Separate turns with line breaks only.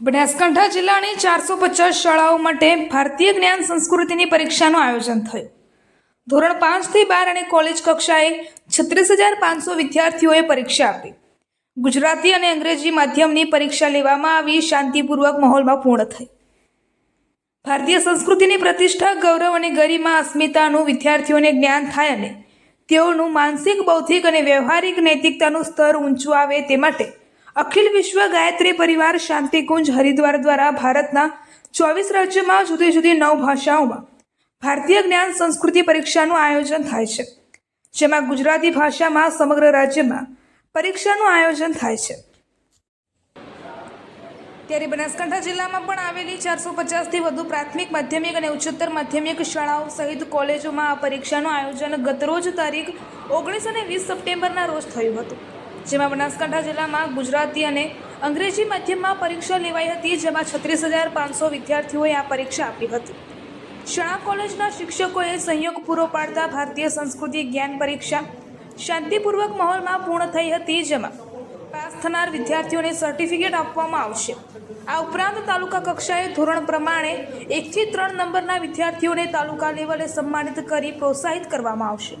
બનાસકાંઠા જિલ્લાની ચારસો પચાસ શાળાઓ માટે ભારતીય જ્ઞાન સંસ્કૃતિની પરીક્ષાનું આયોજન થયું. ધોરણ પાંચથી બાર અને કોલેજ કક્ષાએ છત્રીસ હજાર પાંચસો વિદ્યાર્થીઓએ પરીક્ષા આપી. ગુજરાતી અને અંગ્રેજી માધ્યમની પરીક્ષા લેવામાં આવી, શાંતિપૂર્વક માહોલમાં પૂર્ણ થઈ. ભારતીય સંસ્કૃતિની પ્રતિષ્ઠા, ગૌરવ અને ગરિમા અસ્મિતાનું વિદ્યાર્થીઓને જ્ઞાન થાય અને તેઓનું માનસિક, બૌદ્ધિક અને વ્યવહારિક નૈતિકતાનું સ્તર ઊંચું આવે તે માટે અખિલ વિશ્વ ગાયત્રી પરિવાર શાંતિકુંજ હરિદ્વાર દ્વારા ભારતના ચોવીસ રાજ્યોમાં જુદી જુદી નવ ભાષાઓમાં ભારતીય જ્ઞાન સંસ્કૃતિ પરીક્ષાનું આયોજન થાય છે. જેમાં ગુજરાતી ભાષામાં સમગ્ર રાજ્યમાં પરીક્ષાનું આયોજન થાય છે. ત્યારે બનાસકાંઠા જિલ્લામાં પણ આવેલી ચારસો પચાસથી વધુ પ્રાથમિક, માધ્યમિક અને ઉચ્ચતર માધ્યમિક શાળાઓ સહિત કોલેજોમાં આ પરીક્ષાનું આયોજન ગતરોજ તારીખ ઓગણીસ અને વીસ સપ્ટેમ્બરના રોજ થયું હતું. જેમાં બનાસકાંઠા જિલ્લામાં ગુજરાતી અને અંગ્રેજી માધ્યમમાં પરીક્ષા લેવાઈ હતી, જેમાં છત્રીસ હજાર પાંચસો વિદ્યાર્થીઓએ આ પરીક્ષા આપી હતી. શાળા કોલેજના શિક્ષકોએ સહયોગ પૂરો પાડતા ભારતીય સંસ્કૃતિ જ્ઞાન પરીક્ષા શાંતિપૂર્વક માહોલમાં પૂર્ણ થઈ હતી, જેમાં પાસ થનાર વિદ્યાર્થીઓને સર્ટિફિકેટ આપવામાં આવશે. આ ઉપરાંત તાલુકા કક્ષાએ ધોરણ પ્રમાણે એકથી ત્રણ નંબરના વિદ્યાર્થીઓને તાલુકા લેવલે સન્માનિત કરી પ્રોત્સાહિત કરવામાં આવશે.